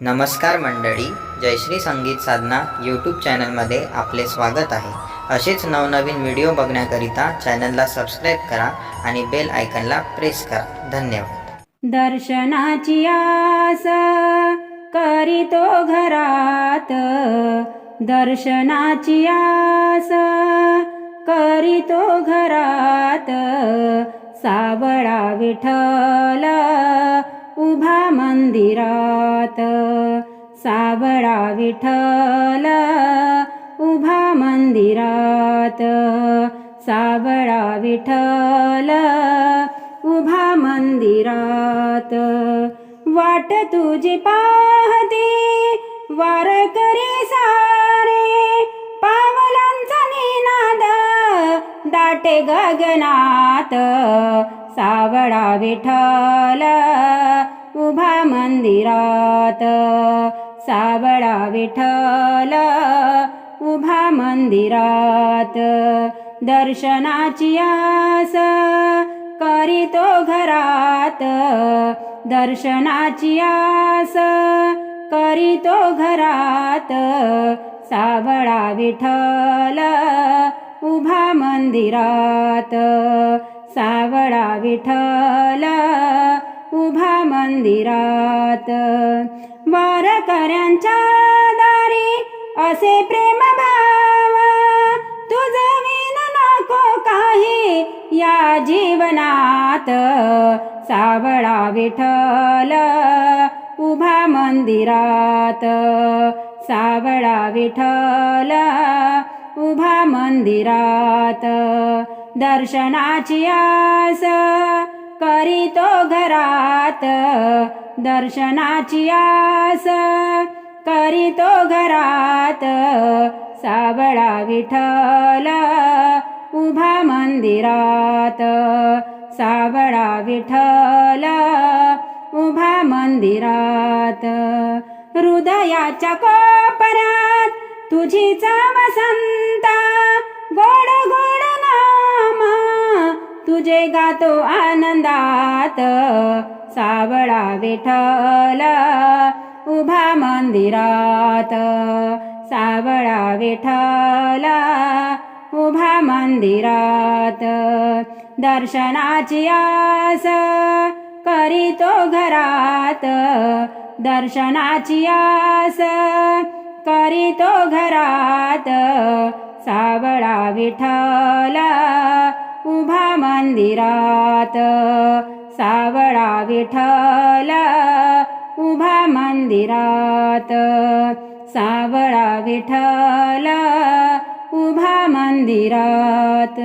नमस्कार मंडळी जयश्री संगीत साधना यूट्यूब चॅनलमध्ये आपले स्वागत आहे. असेच नवनवीन व्हिडिओ बघण्याकरिता चॅनलला सबस्क्राईब करा आणि बेल आयकनला प्रेस करा. धन्यवाद. दर्शनाची आस करीतो घरात. दर्शनाची आस करीतो घरात. सावळा विठ्ठल उभा मंदिरा मंदिरात सावळा विठ्ठल उभा मंदिरात. सावळा विठ्ठल उभा मंदिरात. वाट तुझी पाहते वारकरी सारे. पावलांचा निनाद दाटे गगनात. सावळा विठ्ठल उभा मंदिरात. सावळा विठ्ठल उभा मंदिरात. दर्शनाची आस करीतो घरात. दर्शनाची आस करीतो घरात. सावळा विठ्ठल उभा मंदिरात. सावळा विठ्ठल उभा मंदिरात. वारकऱ्यांच्या दारी असे प्रेम भाव. तुझ विन नको काही या जीवनात. सावळा विठल उभा मंदिरात. सावळा विठल उभा मंदिरात. दर्शनाची आस करीतो घरात दर्शनाची आस. करीतो घरात सावळा विठ्ठल उभा मंदिरात. सावळा विठ्ठल उभा मंदिरात. हृदयाच्या कोपऱ्यात तुझीचा वसंत गोड गोड तुझे गातो आनंदात सावळा विठ्ठल उभा मंदिरात. सावळा विठ्ठल उभा मंदिरात. दर्शनाची आस करीतो घरात दर्शनाची आस करीतो घरात. सावळा विठ्ठल उभा मंदिरात. सावळा विठ्ठल उभा मंदिरात. सावळा विठ्ठल उभा मंदिरात.